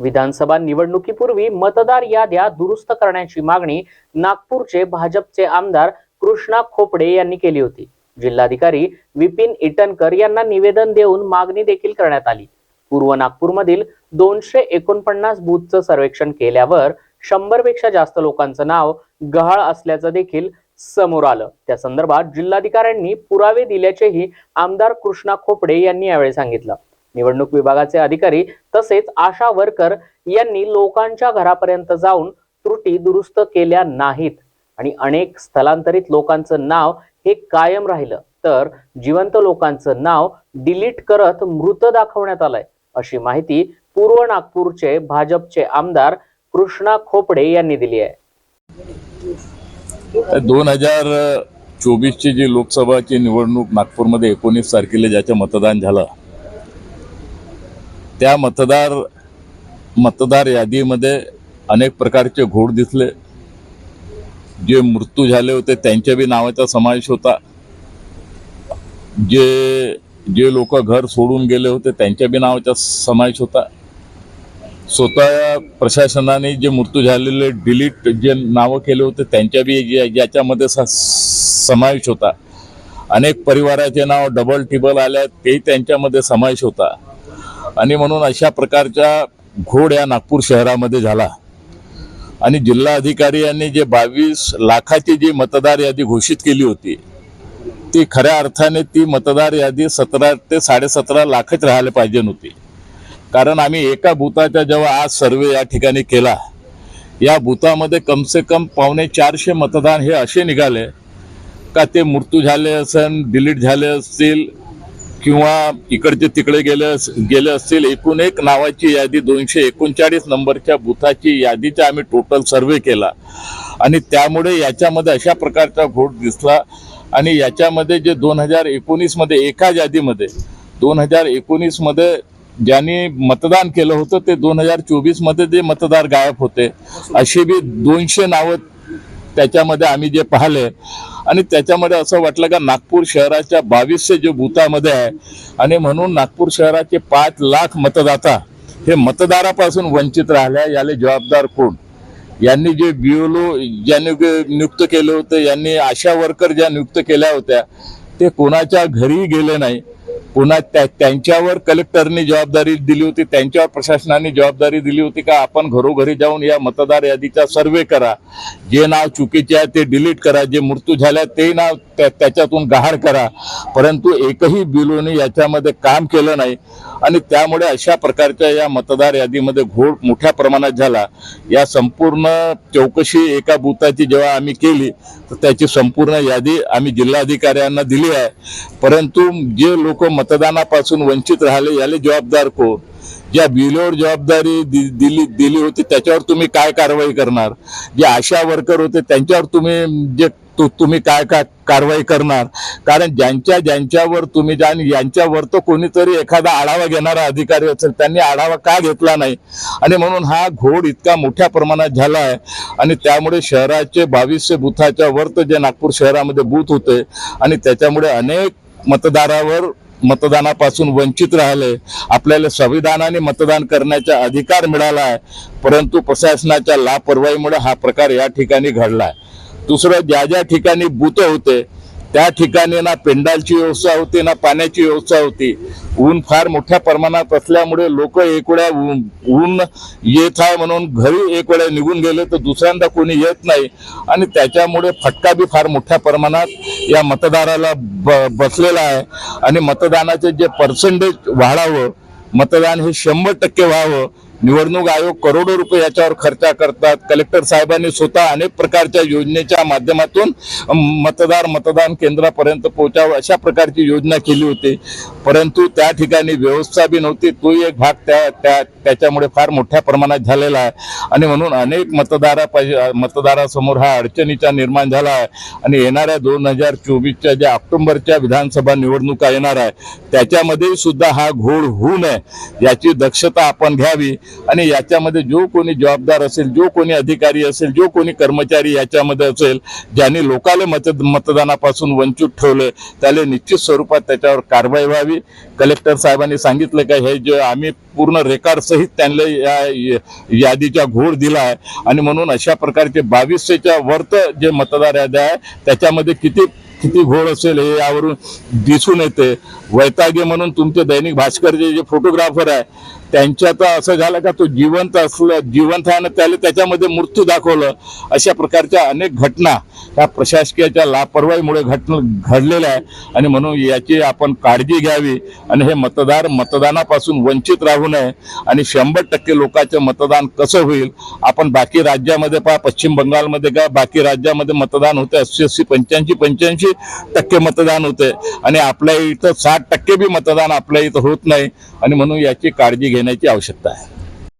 विधानसभा निवडणुकीपूर्वी मतदार याद्या दुरुस्त करण्याची मागणी नागपूरचे भाजपचे आमदार कृष्णा खोपडे यांनी केली होती. जिल्हाधिकारी विपिन इटनकर यांना निवेदन देऊन मागणी देखील करण्यात आली. पूर्व नागपूरमधील दोनशे एकोणपन्नास बूथचं सर्वेक्षण केल्यावर शंभरपेक्षा जास्त लोकांचं नाव गहाळ असल्याचं देखील समोर आलं. त्या संदर्भात जिल्हाधिकाऱ्यांनी पुरावे दिल्याचेही आमदार कृष्णा खोपडे यांनी यावेळी सांगितलं. निवडणूक विभागाचे अधिकारी तसेच आशा वर्कर यांनी लोकांच्या घरापर्यंत जाऊन त्रुटी दुरुस्त केल्या नाहीत. आणि अनेक स्थलांतरित लोकांचं नाव हे कायम राहिलं. तर जिवंत लोकांचं नाव डिलीट करत मृत दाखवण्यात आलंय अशी माहिती पूर्व नागपूरचे भाजपचे आमदार कृष्णा खोपडे यांनी दिली आहे. दोन हजार चोवीसची जी लोकसभाची निवडणूक नागपूरमध्ये एकोणीस तारखेला ज्याचं मतदान झालं त्या मतदार मतदार यादीमध्ये अनेक प्रकारचे घोड दिसले. जे मृत्यू झाले होते त्यांच्या बी नावाचा समावेश होता. जे जे लोक घर सोडून गेले होते त्यांच्या बी नावाचा समावेश होता. स्वतः प्रशासनाने जे मृत्यू झालेले डिलीट जे नावं केले होते त्यांच्या बी याच्यामध्ये समावेश होता. अनेक परिवाराचे नाव डबल टिबल आल्या तेही त्यांच्यामध्ये समावेश होता. आणि म्हणून अशा प्रकारच्या घोड या नागपूर शहरामध्ये झाला. आणि जिल्हा अधिकारी यांनी जे बावीस लाखाची जी मतदार यादी घोषित केली होती ती खऱ्या अर्थाने ती मतदार यादी सतरा ते साडेसतरा लाखच राहायला पाहिजे नव्हती. कारण आम्ही एका बुथाचा जेव्हा आज सर्वे या ठिकाणी केला या बुथामध्ये कमसे कम पावणे चारशे मतदान हे असे निघाले का ते मृत्यू झाले असेल डिलीट झाले असतील किंवा इकडचे तिकडे गेले अस- गेले असतील एकूण एक नावाची यादी दोनशे एकोणचाळीस नंबरच्या बुथाची यादीचा आम्ही टोटल सर्वे केला. आणि त्यामुळे याच्यामध्ये अशा प्रकारचा घोट दिसला. आणि याच्यामध्ये जे दोन हजार एकोणीसमध्ये एका यादीमध्ये दोन हजार एकोणीसमध्ये ज्यांनी मतदान केलं होतं ते दोन हजार चोवीसमध्ये जे मतदार गायब होते अशी बी दोनशे नावं त्याच्यामध्ये आम्ही जे पाहिले आणि त्याच्यामध्ये असं वाटलं का नागपूर शहराच्या बावीसशे जे बुथामध्ये आहे आणि म्हणून नागपूर शहराचे पाच लाख मतदाता हे मतदारापासून वंचित राहिल्या याले जबाबदार कोण? यांनी जे बिओलो ज्यांनी नियुक्त केले होते यांनी आशा वर्कर ज्या नियुक्त केल्या होत्या ते कोणाच्या घरी गेले नाही. पुन्हा त्या त्यांच्यावर कलेक्टरनी जबाबदारी दिली होती त्यांच्यावर प्रशासनाने जबाबदारी दिली होती का आपण घरोघरी जाऊन या मतदार यादीचा सर्वे करा. जे नाव चुकीचे आहे ते डिलीट करा जे मृत्यू झाल्या ते नाव त्या- त्याच्यातून गहार करा. परंतु एकही बिलोने याच्यामध्ये काम केलं नाही. आणि त्यामुळे अशा प्रकारच्या या मतदार यादीमध्ये घोड मोठ्या प्रमाणात झाला. या संपूर्ण चौकशी एका बुथाची जेव्हा आम्ही केली तर त्याची संपूर्ण यादी आम्ही जिल्हाधिकाऱ्यांना दिली आहे. परंतु जे लोक मतदानापासून वंचित राहिले याले जबाबदार कोण? ज्या बिलोवर जबाबदारी दि- दिली दिली होती त्याच्यावर तुम्ही काय कारवाई करणार? जे आशा वर्कर होते त्यांच्यावर तुम्ही जे तु- तुम्ही काय काय कारवाई करणार? कारण ज्यांच्या ज्यांच्यावर तुम्ही ज्या यांच्यावर तर कोणीतरी एखादा आढावा घेणारा अधिकारी असेल त्यांनी आढावा का घेतला नाही? आणि म्हणून हा घोड इतका मोठ्या प्रमाणात झाला आहे आणि त्यामुळे शहराचे बावीसशे बुथाच्या वर तर जे नागपूर शहरामध्ये बूथ होते आणि त्याच्यामुळे अनेक मतदारावर मतदानापासून वंचित राहिले. आपल्याला संविधानाने मतदान करण्याचा अधिकार मिळाला आहे परंतु प्रशासनाच्या लापरवाहीमुळे हा प्रकार या ठिकाणी घडला आहे दुसरं ज्या ज्या ठिकाणी बूथ होते त्या ठिकाणी ना पेंडालची व्यवस्था होती ना पाण्याची व्यवस्था होती. ऊन फार मोठ्या प्रमाणात असल्यामुळे लोक एक वेळा ऊन ऊन येत आहे म्हणून घरी एक वेळा निघून गेले तर दुसऱ्यांदा कोणी येत नाही. आणि त्याच्यामुळे फटका बी फार मोठ्या प्रमाणात या मतदाराला ब बसलेला आहे. आणि मतदानाचे जे पर्सेंटेज वाढावं मतदान हे शंभर टक्के व्हावं निवडणूक आयोग करोडो रुपये याच्यावर खर्च करतात. कलेक्टर साहेबांनी स्वतः अनेक प्रकारच्या योजनेच्या माध्यमातून मतदार मतदान केंद्रापर्यंत पोहोचावं अशा प्रकारची योजना केली होती. परंतु त्या ठिकाणी व्यवस्था बी नव्हती. तोही एक भाग त्या त्या त्याच्यामुळे फार मोठ्या प्रमाणात झालेला आहे. आणि म्हणून अनेक मतदारा मतदारासमोर हा अडचणीचा निर्माण झाला आहे. आणि येणाऱ्या दोन हजार चोवीसच्या ज्या ऑक्टोबरच्या विधानसभा निवडणुका येणार आहे त्याच्यामध्ये सुद्धा हा घोळ होऊ नये. याची दक्षता आपण घ्यावी. आणि याच्यामध्ये जो कोणी जबाबदार असेल जो कोणी अधिकारी असेल जो कोणी कर्मचारी याच्यामध्ये असेल ज्यांनी लोकाले मत मतदानापासून वंचित ठेवलं त्याला निश्चित स्वरूपात त्याच्यावर कारवाई व्हावी. कलेक्टर साहेबांनी सांगितलं का हे जे आम्ही पूर्ण रेकॉर्ड सहित त्यांना या यादीचा घोड दिला आहे. आणि म्हणून अशा प्रकारचे बावीसशेच्या वर्त जे मतदार याद्या आहे त्याच्यामध्ये किती किती घोळ असेल हे यावरून दिसून येते. वैतागे म्हणून तुमचे दैनिक भास्करचे जे फोटोग्राफर आहे त्यांच्या तर असं झालं का तो जिवंत असलं जिवंत आहे ना त्याला त्याच्यामध्ये मृत्यू दाखवलं अशा प्रकारच्या अनेक घटना ह्या प्रशासकीयाच्या लापरवाहीमुळे घटना घडलेल्या आहे आणि म्हणून याची आपण काळजी घ्यावी आणि हे मतदार मतदानापासून वंचित राहू नये आणि शंभर टक्के लोकांचं मतदान कसं होईल आपण बाकी राज्यामध्ये पहा पश्चिम बंगालमध्ये का बाकी राज्यामध्ये मतदान होते अस्सी अस्सी पंच्याऐंशी पंच्याऐंशी टक्के मतदान होते आणि आपल्या इथं साठ टक्के बी मतदान आपल्या इथं होत नाही. आणि म्हणून याची काळजी देण्याची आवश्यकता आहे.